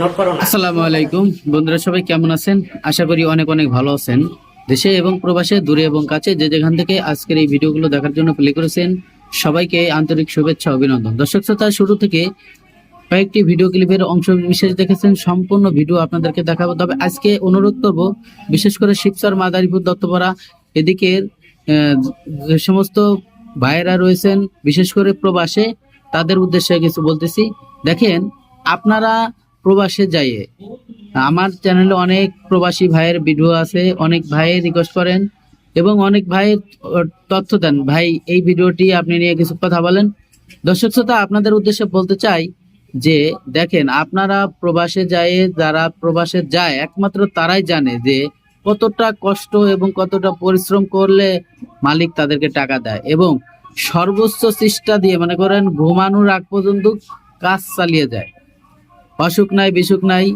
Note করো না আসসালামু আলাইকুম। বন্ধুরা সবাই কেমন আছেন? আশা করি অনেক অনেক ভালো আছেন। দেশে এবং প্রবাসে, দূরে এবং কাছে যে যেখান থেকে আজকের এই ভিডিওগুলো দেখার জন্য প্লে করেছেন, সবাইকে আন্তরিক শুভেচ্ছা অভিনন্দন। দর্শক শ্রোতা, শুরু থেকে কয়েকটি ভিডিও ক্লিপের অংশ বিশেষ দেখেছেন, সম্পূর্ণ ভিডিও আপনাদেরকে দেখাবো। তবে আজকে অনুরোধ করব, বিশেষ করে শিবচর, মাদারীপুর, দত্তপাড়া, এদিকের যে সমস্ত ভাইয়েরা রয়েছেন, বিশেষ করে প্রবাসে, তাদের উদ্দেশ্যে কিছু বলতেছি। দেখেন, আপনারা প্রবাসে যাইয়ে, আমার চ্যানেলে অনেক প্রবাসী ভাইয়ের ভিডিও আছে, অনেক ভাইয়ের রিকোয়েস্ট করেন এবং অনেক ভাইয়ের তথ্য দেন। ভাই, এই ভিডিওটি আপনি নিয়ে কিছু কথা বলেন। দর্শক শ্রোতা, আপনাদের উদ্দেশ্যে বলতে চাই যে, দেখেন, আপনারা প্রবাসে যায় যারা প্রবাসে যায়, একমাত্র তারাই জানে যে কতটা কষ্ট এবং কতটা পরিশ্রম করলে মালিক তাদেরকে টাকা দেয় এবং সর্বোচ্চ চেষ্টা দিয়ে, মনে করেন, ঘুমানোর আগ পর্যন্ত কাজ চালিয়ে যায়। অসুখ নাই, বিসুখ নাই,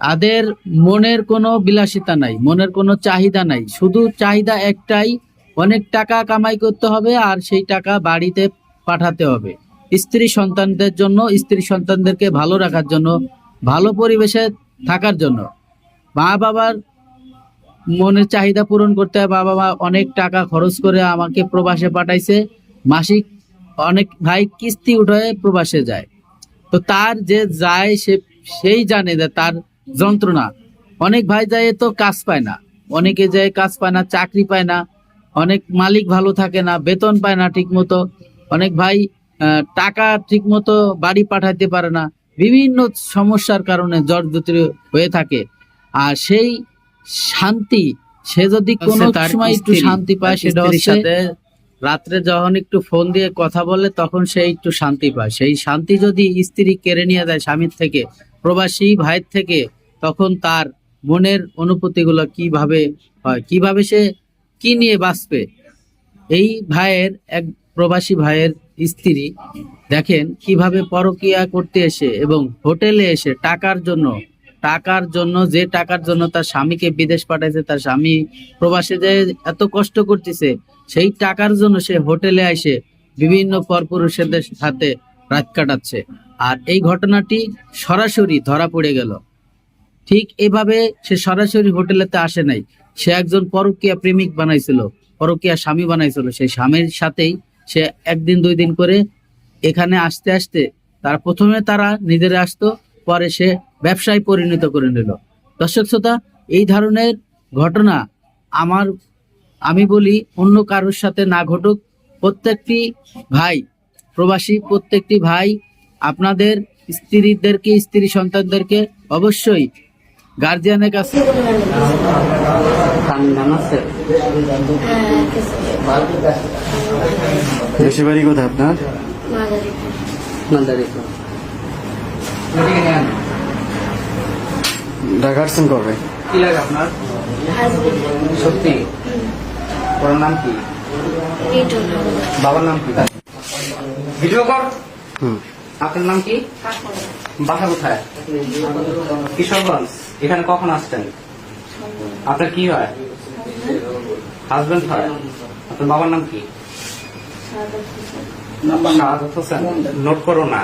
তাদের মনের কোনো বিলাসিতা নাই, মনের কোনো চাহিদা নাই। শুধু চাহিদা একটাই, অনেক টাকা কামাই করতে হবে আর সেই টাকা বাড়িতে পাঠাতে হবে। স্ত্রী সন্তানদের জন্য, স্ত্রী সন্তানদেরকে ভালো রাখার জন্য, ভালো পরিবেশে থাকার জন্য। মা বাবার মনের চাহিদা পূরণ করতে বাবা মা অনেক টাকা খরচ করে আমাকে প্রবাসে পাঠাইছে। মাসিক অনেক ভাই কিস্তি উঠে প্রবাসে যায়। তো তার যে যায় সে সেই জানে যে তার যন্ত্রণা। অনেক ভাই যায় তো কাজ পায় না। অনেকে যায় কাজ পায় না, চাকরি পায় না। অনেক মালিক ভালো থাকে না, বেতন পায় না ঠিক মতো অনেক ভাই টাকা ঠিক মতো বাড়ি পাঠাতে পারে না। বিভিন্ন সমস্যার কারণে জর্জরিত হয়ে থাকে। আর সেই শান্তি। সে যদি কোনো সময় একটু শান্তি পায় সেটা হচ্ছে রাত্রে যখন একটু ফোন দিয়ে কথা বলে তখন সে একটু শান্তি পায়। সেই শান্তি যদি স্ত্রী কেড়ে নিয়ে যায় স্বামীর থেকে প্রবাসী ভাইয়ের থেকে তখন তার মনের অনুভূতিগুলো কীভাবে হয় কীভাবে সে কি নিয়ে বাঁচবে? এই ভাইয়ের এক প্রবাসী ভাইয়ের স্ত্রী দেখেন কীভাবে পরকিয়া করতে এসে এবং হোটেলে এসে টাকার জন্য টাকার জন্য, যে টাকার জন্য তার স্বামীকে বিদেশ পাঠাইছে, তার স্বামী প্রবাসে যে এত কষ্ট করতেছে, সেই টাকার জন্য সে হোটেলে আসে বিভিন্ন পরপুরুষদের সাথে রাত কাটাচ্ছে। আর এই ঘটনাটি সরাসরি ধরা পড়ে গেল। ঠিক এভাবে সে সরাসরি হোটেলেতে আসে নাই। সে একজন পরকীয়া প্রেমিক বানাইছিল, পরকীয়া স্বামী বানাইছিল। সেই স্বামীর সাথেই সে একদিন, দুই দিন করে এখানে আসতে আসতে তার প্রথমে তারা নিজেরা আসতো, পরে সে ব্যবসায় পরিণত করে নিল। দর্শক শ্রোতা এই ধরনের ঘটনা আমার আমি বলি অন্য কারোর সাথে না ঘটুক। প্রত্যেকটি ভাই প্রবাসী প্রত্যেকটি ভাই আপনাদের স্ত্রীদেরকে স্ত্রী সন্তানদেরকে অবশ্যই গার্জিয়ানের কাছে আছে দেশে বাড়ি কোথায় আপনার? মাদারীপুর। ঢাকা কবে কি লাগে আপনার? সত্যি? ওর নাম কি? বাবার নাম কি? ভিডিও কর। হুম। আপনার নাম কি? বাসা কোথায়? কিশোরগঞ্জ। এখানে কখন আসছেন? আপনার কি হয়? হাজবেন্ড হয়। আপনার বাবার নাম কি? নোট করো না।